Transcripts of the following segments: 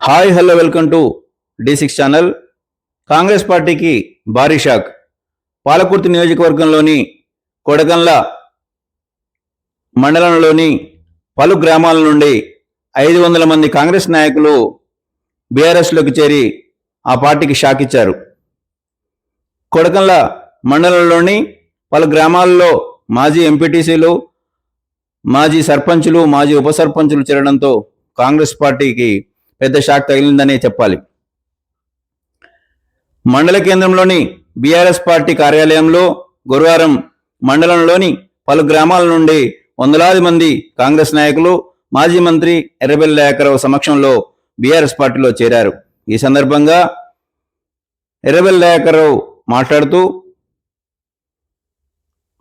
Hi hello welcome to D six channel. Congress పార్టీకి భారీ shock. Palakurthi నియోజకవర్గంలోని కొడగండ్ల మండలంలోని పలు గ్రామాల నుండి ఐదు వందల మంది కాంగ్రెస్ నాయకులు బీఆర్ఎస్లోకి చేరి ఆ పార్టీకి షాక్ ఇచ్చారు. కొడకన్ల మండలంలోని పలు గ్రామాల్లో మాజీ ఎంపీటీసీలు మాజీ సర్పంచులు మాజీ ఉప సర్పంచులు చేరడంతో కాంగ్రెస్ పార్టీకి పెద్ద షాక్ తగిలిందనే చెప్పాలి. మండల కేంద్రంలోని బీఆర్ఎస్ పార్టీ కార్యాలయంలో గురువారం మండలంలోని పలు గ్రామాల నుండి వందలాది మంది కాంగ్రెస్ నాయకులు మాజీ మంత్రి ఎర్రబెల్లి దయాకరావు సమక్షంలో బీఆర్ఎస్ పార్టీలో చేరారు. ఈ సందర్భంగా ఎర్రబెల్లి దయాకరావు మాట్లాడుతూ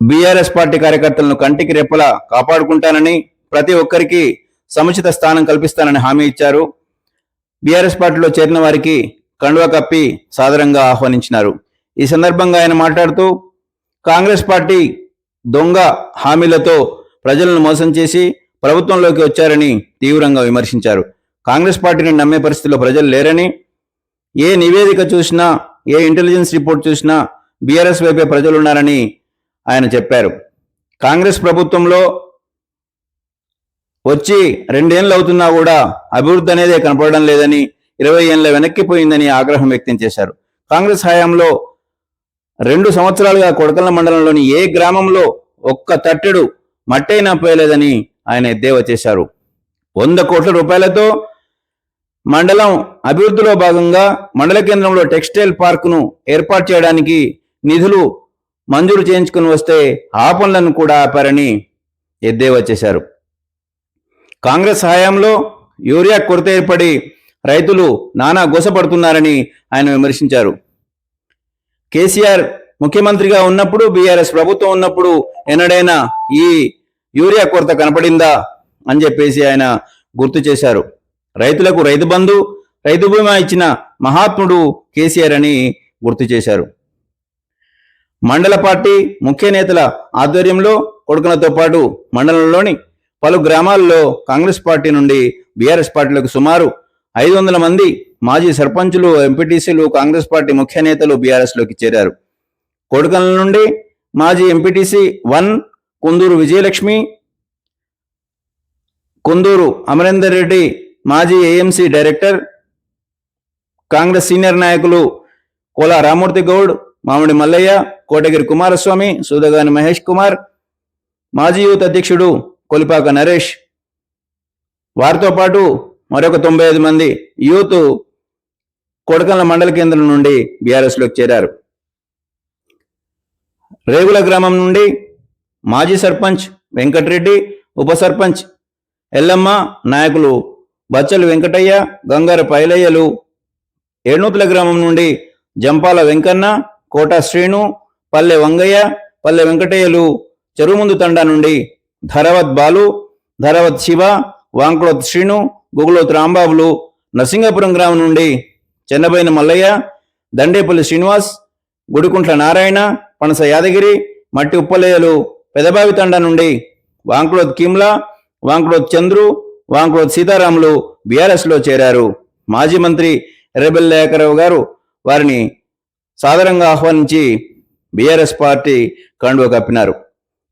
బీఆర్ఎస్ పార్టీ కార్యకర్తలను కంటికి రెప్పలా కాపాడుకుంటానని ప్రతి ఒక్కరికి సముచిత స్థానం కల్పిస్తానని హామీ ఇచ్చారు. బీఆర్ఎస్ పార్టీలో చేరిన వారికి కండువా కప్పి సాదరంగా ఆహ్వానించినారు. ఈ సందర్భంగా ఆయన మాట్లాడుతూ కాంగ్రెస్ పార్టీ దొంగ హామీలతో ప్రజలను మోసం చేసి ప్రభుత్వంలోకి వచ్చారని తీవ్రంగా విమర్శించారు. కాంగ్రెస్ పార్టీని నమ్మే పరిస్థితిలో ప్రజలు లేరని ఏ నివేదిక చూసినా ఏ ఇంటెలిజెన్స్ రిపోర్ట్ చూసినా బీఆర్ఎస్ వైపే ప్రజలున్నారని ఆయన చెప్పారు. కాంగ్రెస్ ప్రభుత్వంలో వచ్చి రెండేళ్ళు అవుతున్నా కూడా అభివృద్ధి అనేది కనపడడం లేదని ఇరవై ఏళ్ళ వెనక్కిపోయిందని ఆగ్రహం వ్యక్తం చేశారు. కాంగ్రెస్ హయాంలో రెండు సంవత్సరాలుగా కొడకల మండలంలోని ఏ గ్రామంలో ఒక్క తట్టెడు మట్టైనా పోయలేదని ఆయన ఎద్దేవా చేశారు. వంద కోట్ల రూపాయలతో మండలం అభివృద్ధిలో భాగంగా మండల కేంద్రంలో టెక్స్టైల్ పార్కును ఏర్పాటు చేయడానికి నిధులు మంజూరు చేయించుకుని వస్తే ఆ పనులను కూడా ఆపారని ఎద్దేవా చేశారు. కాంగ్రెస్ హయాంలో యూరియా కొరత ఏర్పడి రైతులు నానా గోసపడుతున్నారని ఆయన విమర్శించారు. కేసీఆర్ ముఖ్యమంత్రిగా ఉన్నప్పుడు బీఆర్ఎస్ ప్రభుత్వం ఉన్నప్పుడు ఎన్నడైనా ఈ యూరియా కొరత కనపడిందా అని చెప్పేసి ఆయన గుర్తు చేశారు. రైతులకు రైతు బంధు రైతు బీమా ఇచ్చిన మహాత్ముడు కేసీఆర్ అని గుర్తు చేశారు. మండల పార్టీ ముఖ్య నేతల ఆధ్వర్యంలో కొడుకులతో పాటు మండలంలోని పలు గ్రామాల్లో కాంగ్రెస్ పార్టీ నుండి బీఆర్ఎస్ పార్టీలకు సుమారు ఐదు వందల మంది మాజీ సర్పంచులు ఎంపీటీసీలు కాంగ్రెస్ పార్టీ ముఖ్య నేతలు బీఆర్ఎస్లోకి చేరారు. కొడుకల నుండి మాజీ ఎంపీటీసీ వన్ కుందూరు విజయలక్ష్మి కుందూరు అమరేందర్ రెడ్డి మాజీ ఏఎంసీ డైరెక్టర్ కాంగ్రెస్ సీనియర్ నాయకులు కోలా రామూర్తి గౌడ్ మామిడి మల్లయ్య కోటగిరి కుమారస్వామి సూదగాని మహేష్ కుమార్ మాజీ యూత్ అధ్యక్షుడు కొలిపాక నరేష్. వారితో పాటు మరొక తొంభై ఐదు మంది యూత్ కొడకల మండల కేంద్రం నుండి బీఆర్ఎస్లోకి చేరారు. రేగుల గ్రామం నుండి మాజీ సర్పంచ్ వెంకటరెడ్డి ఉప సర్పంచ్ ఎల్లమ్మ నాయకులు బచ్చలు వెంకటయ్య గంగార పైలయ్యలు ఏణూతుల గ్రామం నుండి జంపాల వెంకన్న కోట శ్రీను పల్లె వంగయ్య పల్లె వెంకటయ్యలు చెరువుముందు తండా నుండి ధరవత్ బాలు ధరవత్ శివ వాంకులోత్ శ్రీను గుగులోత్ రాంబాబులు. నరసింగపురం గ్రామం నుండి చెన్నబైన మల్లయ్య దండేపల్లి శ్రీనివాస్ గుడికుంట్ల నారాయణ పనస యాదగిరి మట్టి ఉప్పలేయలు పెదబావి తండా నుండి వాంకులోత్ కిమ్లా వాంకులోత్ చంద్రు వాంకులోత్ సీతారాములు బీఆర్ఎస్లో చేరారు. మాజీ మంత్రి ఎర్రబెల్లి దయాకరావు గారు వారిని సాదరంగా ఆహ్వానించి బీఆర్ఎస్ పార్టీ కండువ కప్పినారు.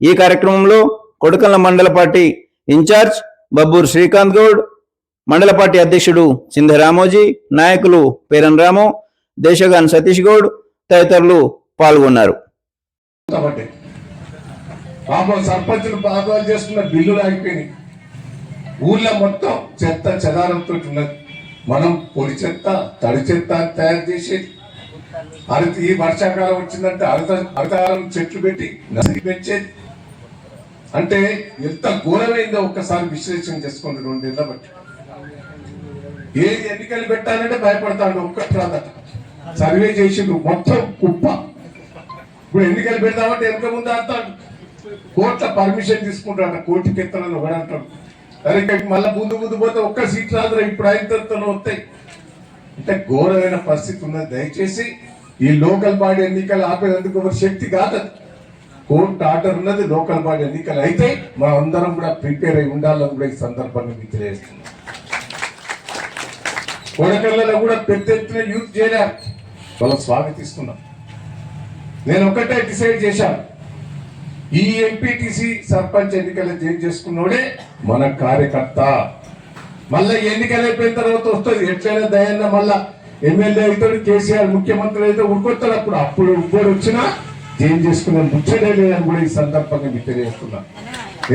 ఈ కార్యక్రమంలో కొడుకల మండల పార్టీ ఇన్ఛార్జ్ బబ్బూర్ శ్రీకాంత్ గౌడ్ మండల పార్టీ అధ్యక్షుడు సింధ రామోజీ నాయకులు పేరన్ రాము దేశగాన్ సతీష్ గౌడ్ తదితరులు పాల్గొన్నారు పాపం సర్పంచులు పాపాలు చేస్తున్న బిల్లులు అయిపోయినాయి ఊళ్ళో మొత్తం చెత్త చెదారంతో ఉన్నది మనం పొడి చెత్త తడి చెత్త తయారు చేసి అరత ఈ వర్షాకాలం వచ్చిందంటే అరత అరతారం చెట్లు పెట్టి నసికి పెంచేది అంటే ఎంత ఘోరమైందో ఒక్కసారి విశ్లేషణ చేసుకోండి రెండేళ్ళ బట్టి. ఏది ఎన్నికలు పెట్టాలంటే భయపడతాడు ఒక్కటి రాదట సర్వే చేసిండు మొత్తం కుప్ప. ఇప్పుడు ఎన్నికలు పెడతామంటే వెనక ముందు ఆడతాడు? కోర్టుల పర్మిషన్ తీసుకుంటాడు కోర్టుకి ఎత్తాలని ఒకడంటాడు అరే మళ్ళీ ముందు ముందు పోతే ఒక్క సీట్ రాదురా ఇప్పుడు ఐదు తరతలు వస్తాయి. అంటే ఘోరమైన పరిస్థితి ఉన్నది. దయచేసి ఈ లోకల్ బాడీ ఎన్నికలు ఆపేందుకు ఒక శక్తి కాదు కోర్టు ఆర్డర్ ఉన్నది లోకల్ బాడీ ఎన్నికలు అయితే మనం అందరం కూడా ప్రిపేర్ అయి ఉండాలని కూడా ఈ సందర్భంగా మీకు తెలియజేస్తున్నాం. కొడకళ్ళలో కూడా పెద్ద ఎత్తున యూత్ చేరారు. వాళ్ళకి స్వాగతిస్తున్నాం. నేను ఒకటే డిసైడ్ చేశాను. ఈ ఎంపీటీసీ సర్పంచ్ ఎన్నికలు చేంజ్ చేసుకున్నోడే మన కార్యకర్త. మళ్ళా ఎన్నికలు అయిపోయిన తర్వాత వస్తుంది. ఎట్లయినా దయన్న మళ్ళా ఎమ్మెల్యే అవుతాడు కేసీఆర్ ముఖ్యమంత్రి అయితే ఉడుకొస్తాడు అప్పుడు. అప్పుడు ఇంకోటి వచ్చినా చేంజ్ చేసుకున్న ముచ్చటే లేదని కూడా ఈ సందర్భంగా మీకు తెలియజేస్తున్నా.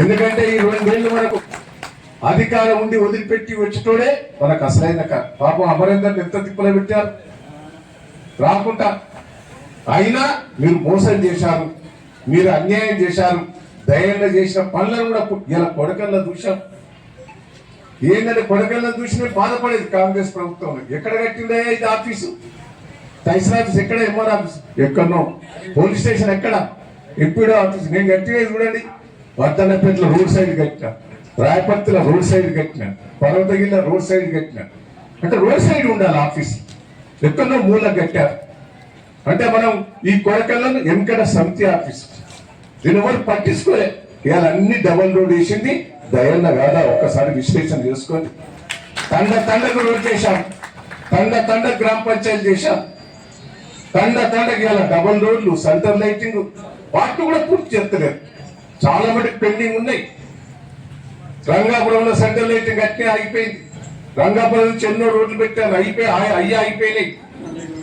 ఎందుకంటే ఈ రెండేళ్ళు మనకు అధికారం ఉండి వదిలిపెట్టి వచ్చేటోడే మనకు అసలైన పాపం అమరేందర్ ఎంత తిప్పలు పెట్టారు? రాకుండా. అయినా మీరు మోసం చేశారు మీరు అన్యాయం చేశారు దయంగా చేసిన పనులను కూడా ఇలా కొడకల్లో చూసాం ఏంటంటే కొడకల్లో చూసిన బాధపడేది కాంగ్రెస్ ప్రభుత్వం ఎక్కడ కట్టిందే ఇది ఆఫీసు? తహసీల్ ఆఫీస్ ఎక్కడ ఎంఆర్ ఆఫీస్ ఎక్కడనో? పోలీస్ స్టేషన్ ఎక్కడ? MPDO office. నేను గట్టిగా చూడండి. వర్ధనపేటలో రోడ్ సైడ్ కట్టిన రాయపర్తిలో రోడ్ సైడ్ కట్టిన పర్వతగిరిలో రోడ్ సైడ్ కట్టిన. అంటే రోడ్ సైడ్ ఉండాలి ఆఫీస్. ఎక్కడో మూల కట్టారు. అంటే మనం ఈ కొరకల్లో ఎంకట సమితి ఆఫీస్. దీని ఎవరు పట్టించుకోలే. ఇవాళ అన్ని డబల్ రోడ్ వేసింది. దయన్న కాదా ఒక్కసారి విశ్లేషణ చేసుకొని తండ తండకు రోడ్ చేశాం. తండ తండ గ్రామ పంచాయతీ చేశాం. తండ తండకి ఇవాళ డబల్ రోడ్లు సెంటర్ లైటింగ్ వాటిని కూడా పూర్తి చేస్తలేదు చాలా మటుకు పెండింగ్ ఉన్నాయి. రంగాపురంలో సెంటర్ లైటింగ్ అట్నే అయిపోయింది రంగాపురం నుంచి ఎన్నో రోడ్లు పెట్టారు అయిపోయి అయ్యా అయిపోయినాయి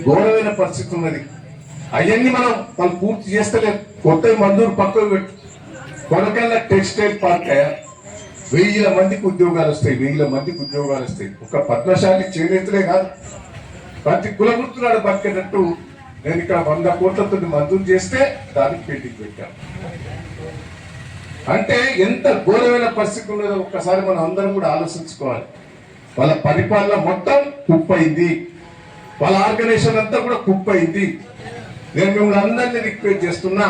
ఘోరమైన పరిస్థితి ఉన్నది. అవన్నీ మనం వాళ్ళు పూర్తి చేస్తలేదు కొత్త మందూరు పక్కకు పెట్టు. కొనకల్లా టెక్స్టైల్ పార్క్ అయ్యా. వెయ్యిల మందికి ఉద్యోగాలు వస్తాయి వెయ్యిల మందికి ఉద్యోగాలు వస్తాయి. ఒక పద్మశాలి చేనేతలే కాదు. ప్రతి కులవృత్తులాడు బతికేటట్టు నేను ఇక్కడ వంద కోట్లతో మంజూరు చేస్తే దానికి పెండింగ్ పెట్టాను. అంటే ఎంత ఘోరమైన పరిస్థితి ఒక్కసారి మనం అందరం కూడా ఆలోచించుకోవాలి. వాళ్ళ పరిపాలన మొత్తం కుప్పైంది. వాళ్ళ ఆర్గనైజేషన్ అంతా కూడా కుప్పైంది. నేను మిమ్మల్ని అందరినీ రిక్వెస్ట్ చేస్తున్నా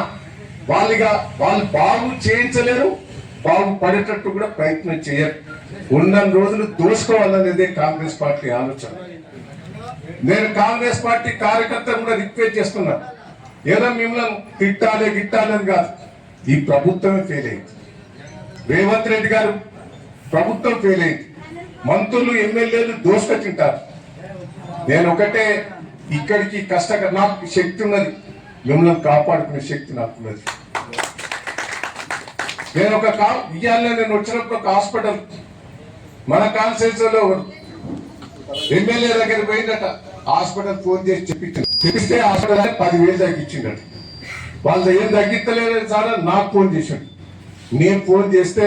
వాళ్ళుగా వాళ్ళు బాగు చేయించలేరు బాగు పడేటట్టు కూడా ప్రయత్నం చేయరు. ఉన్న రోజులు దోసుకోవాలనేదే కాంగ్రెస్ పార్టీ ఆలోచన. నేను కాంగ్రెస్ పార్టీ కార్యకర్తలు కూడా రిక్వెస్ట్ చేస్తున్నా. ఏదో మిమ్మల్ని తిట్టాలి గిట్టాలి అని కాదు. ఈ ప్రభుత్వమే ఫెయిల్ అయింది. రేవంత్ రెడ్డి గారు ప్రభుత్వం ఫెయిల్ అయింది. మంత్రులు ఎమ్మెల్యేలు దోసుక తింటారు నేను ఒకటే ఇక్కడికి కష్టక నాకు శక్తి ఉన్నది. మిమ్మల్ని కాపాడుకునే శక్తి నాకు ఉన్నది. నేను ఒక కా ఇవాళ నేను వచ్చినప్పుడు ఒక హాస్పిటల్ మన కాన్స్టిట్యూన్సీ లో ఎమ్మెల్యే దగ్గర పోయిందట. హాస్పిటల్ ఫోన్ చేసి చెప్పించింది. చెప్పిస్తే హాస్పిటల్ పదివేలు తగ్గించిందట. వాళ్ళు ఏం తగ్గించలేదని సార్ నాకు ఫోన్ చేశాడు. నేను ఫోన్ చేస్తే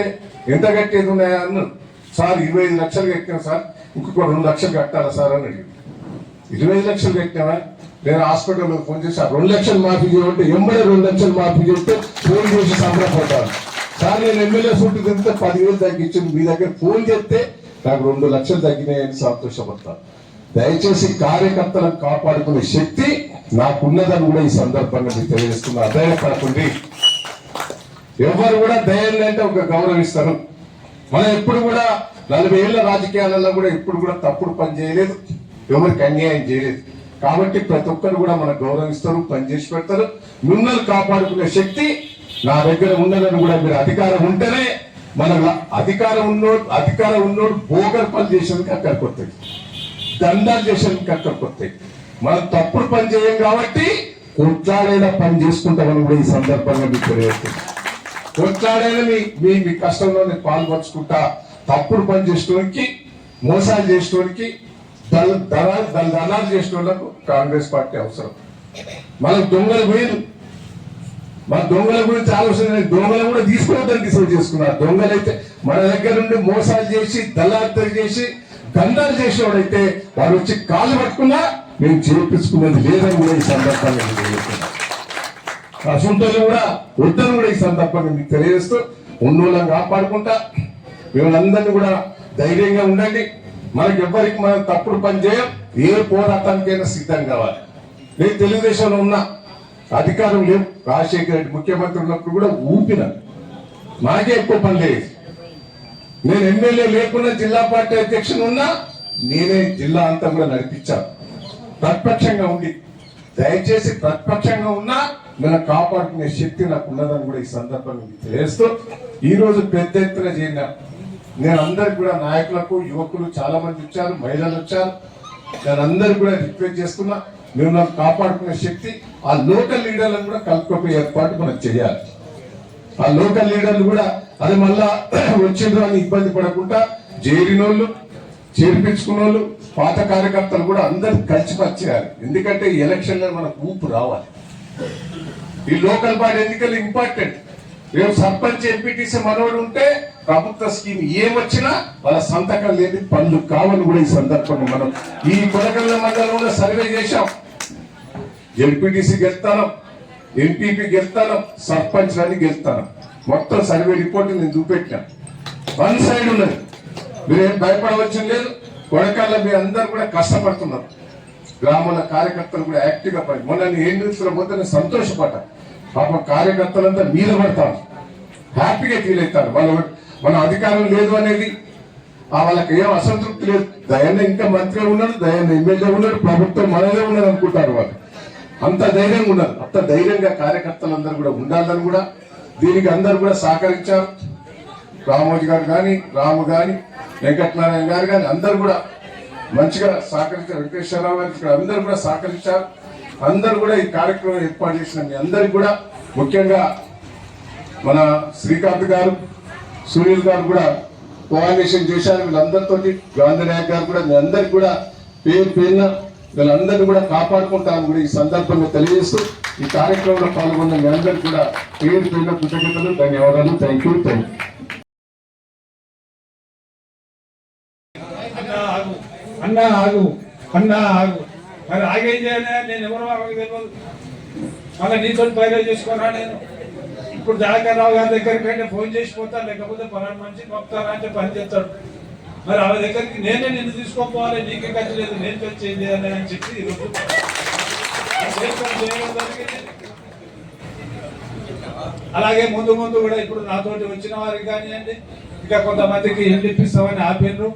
ఎంత కట్టేది ఉన్నాయా అన్నాడు. సార్ ఇరవై ఐదు లక్షలు కట్టాం సార్ ఇంకొక రెండు లక్షలు కట్టాలా సార్ అని అడిగాడు. ఇరవై ఐదు లక్షలు కట్టినావా? నేను హాస్పిటల్లో ఫోన్ చేసి రెండు లక్షలు మాఫీ చేయమంటే ఎంబడే రెండు లక్షలు మాఫీ చేస్తే ఫోన్ చేసి సంబరపడ్డాను. సార్ నేను ఎమ్మెల్యే సూట్ తింటే పదివేలు తగ్గించింది. మీ దగ్గర ఫోన్ చేస్తే నాకు రెండు లక్షలు తగ్గినాయని సంతోషపడతాను. దయచేసి కార్యకర్తలను కాపాడుకునే శక్తి నాకున్నదని కూడా ఈ సందర్భంగా మీకు తెలియజేస్తున్నా. అధైర్యపడకండి ఎవరు కూడా ధైర్యం అంటే ఒక గౌరవిస్తారు. మనం ఎప్పుడు కూడా నలభై ఏళ్ళ రాజకీయాలలో కూడా ఎప్పుడు కూడా తప్పుడు పని చేయలేదు. ఎవరికి అన్యాయం చేయలేదు. కాబట్టి ప్రతి ఒక్కరు కూడా మనకు గౌరవిస్తారు పని చేసి పెడతారు. మిమ్మల్ని కాపాడుకునే శక్తి నా దగ్గర ఉన్నదని కూడా మీరు అధికారం ఉంటేనే మన అధికారం ఉన్నోడు అధికారం ఉన్నోడు బోగర్ పని చేసేందుకు అక్కడికి వస్తాయి దండాలు చేసేందుకు అక్కడికి వస్తాయి మనం తప్పుడు పని చేయం కాబట్టి కొట్లాడేలా పని చేసుకుంటామని కూడా ఈ సందర్భంగా మీకు తెలియజేస్తుంది కొట్లాడేలా మీ మీ మీ కష్టంలో నేను పాల్పంచుకుంటా తప్పుడు పని చేసేవానికి మోసాలు చేసేవానికి దళ దళాలు దళ దళాలు చేసేవాళ్ళకు కాంగ్రెస్ పార్టీ అవసరం. మనం దొంగలు పోయిన మన దొంగల గురించి ఆలోచన దొంగలు కూడా తీసుకోవడానికి డిసైడ్ చేసుకున్నారు. దొంగలైతే మన దగ్గర నుండి మోసాలు చేసి దళార్తలు చేసి దందాలు చేసేవాడైతే వారు వచ్చి కాళ్ళు పట్టుకున్నా మేము చేపించుకునేది లేదని కూడా ఈ సందర్భంగా నేను కూడా వద్దని కూడా ఈ సందర్భంగా మీకు తెలియజేస్తూ ఉన్నోళ్ళని కాపాడుకుంటా మిమ్మల్ని కూడా ధైర్యంగా ఉండండి. మనకి ఎవ్వరికి మనం తప్పుడు పని చేయం ఏ పోరాటానికైనా సిద్ధం కావాలి. నేను తెలుగుదేశంలో ఉన్నా. అధికారం లేవు రాజశేఖర రెడ్డి ముఖ్యమంత్రి ఉన్నప్పుడు కూడా ఊపిన. నాకే ఎక్కువ పని లేదు. నేను ఎమ్మెల్యే లేకుండా జిల్లా పార్టీ అధ్యక్షుని ఉన్నా నేనే జిల్లా అంతా కూడా నడిపించాను ప్రతిపక్షంగా ఉంది దయచేసి ప్రతిపక్షంగా ఉన్నా నేను కాపాడుకునే శక్తి నాకు ఉన్నదని కూడా ఈ సందర్భంగా తెలియజేస్తూ ఈరోజు పెద్ద ఎత్తున చేరిన నేను అందరికి కూడా నాయకులకు యువకులు చాలా మంది వచ్చారు మహిళలు వచ్చారు. నేను అందరికి కూడా రిక్వెస్ట్ చేస్తున్నా మేము నాకు కాపాడుకునే శక్తి ఆ లోకల్ లీడర్లను కూడా కలుపుకోపోయే ఏర్పాటు మనం చేయాలి. ఆ లోకల్ లీడర్లు కూడా అది మళ్ళా వచ్చిండ్రు అని ఇబ్బంది పడకుండా చేరినోళ్ళు చేర్పించుకున్న వాళ్ళు పాత కార్యకర్తలు కూడా అందరు కలిసి పనిచేయాలి ఎందుకంటే ఈ ఎలక్షన్లో మనకు ఊపు రావాలి. ఈ లోకల్ బాడీ ఎన్నికలు ఇంపార్టెంట్? రేపు సర్పంచ్ ఎంపీటీసీ మనోడు ఉంటే ప్రభుత్వ స్కీమ్ ఏమొచ్చినా వాళ్ళ సంతకం లేని పనులు కావని కూడా ఈ సందర్భంగా మనం ఈ కొడకల్ల మండలంలో సర్వే చేశాం. ఎంపీటీసీ గెలుస్తాను ఎంపీపీ గెలుస్తాను సర్పంచ్ అని గెలుస్తాను మొత్తం సర్వే రిపోర్ట్ నేను చూపెట్టాను. వన్ సైడ్ ఉన్నది. మీరేం భయపడవచ్చు లేదు. కొడకాళ్ళ మీ అందరు కూడా కష్టపడుతున్నారు. గ్రామాల కార్యకర్తలు కూడా యాక్టివ్గా పని మొన్న నేను ఏం న్యూస్లో పోతే నేను సంతోషపడ్డా. పాప కార్యకర్తలంతా మీద పడతారు. హ్యాపీగా ఫీల్ అవుతారు. వాళ్ళ మన అధికారం లేదు అనేది. ఆ వాళ్ళకి ఏం అసంతృప్తి లేదు. దయన్న ఇంకా మంత్రి ఉన్నాడు దయన్న ఎమ్మెల్యే ఉన్నాడు ప్రభుత్వం మనదే ఉన్నాడు అనుకుంటారు వాళ్ళు. అంత ధైర్యంగా ఉన్నారు అంత ధైర్యంగా కార్యకర్తలందరూ కూడా ఉండాలని కూడా దీనికి అందరూ కూడా సహకరించారు. రామోజీ గారు కానీ రాము కానీ వెంకటనారాయణ గారు కానీ అందరూ కూడా మంచిగా సహకరించారు. వెంకటేశ్వరరావు గారు అందరు అందరూ కూడా సహకరించారు. అందరూ కూడా ఈ కార్యక్రమం ఏర్పాటు చేసిన మీ అందరికి కూడా ముఖ్యంగా మన శ్రీకాంత్ గారు సునీల్ గారు కూడా కోఆర్డినేషన్ చేశారు. వీళ్ళందరితోటి గాంధీ నాయక్ గారు కూడా మీ అందరికి కూడా పేరు పేరున వీళ్ళందరినీ కూడా కాపాడుకుంటాము కూడా ఈ సందర్భంగా తెలియజేస్తూ ఈ కార్యక్రమంలో పాల్గొన్న మీ కూడా పేరు పేరున కృతజ్ఞతలు ధన్యవాదాలు. థ్యాంక్ యూ థ్యాంక్ యూ అన్నా ఆగు అన్నా ఆగు ఆగు. మరి ఆగేం చేయాలి? నేను ఎవరు తెలియదు. మళ్ళీ నీతో పైరే చేసుకోరా నేను. ఇప్పుడు జాగరావు గారి దగ్గరికి ఫోన్ చేసి పోతా లేకపోతే పలానా మంచి పంపుతారా అంటే పని చేస్తాడు. మరి ఆమె దగ్గరికి నేనే నిన్ను తీసుకోపోవాలి నీకే ఖర్చు లేదు నేను ఖర్చు ఏం చేయాలి అని చెప్పి ఈరోజు అలాగే ముందు ముందు కూడా ఇప్పుడు నాతోటి వచ్చిన వారికి కానివ్వండి ఇంకా కొంతమందికి ఇల్లు ఇప్పిస్తామని ఆపిండ్రు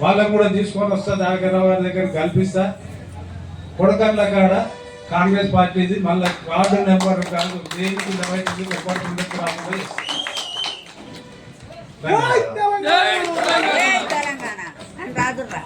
వాళ్ళని కూడా తీసుకొని వస్తా దానికన్నా వారి దగ్గర కల్పిస్తా. కొడకర్ల కాడ కాంగ్రెస్ పార్టీది మళ్ళీ వార్డు నెంబర్ కాదు దేనికి నెంబర్ తెలంగాణ. అని రాదురా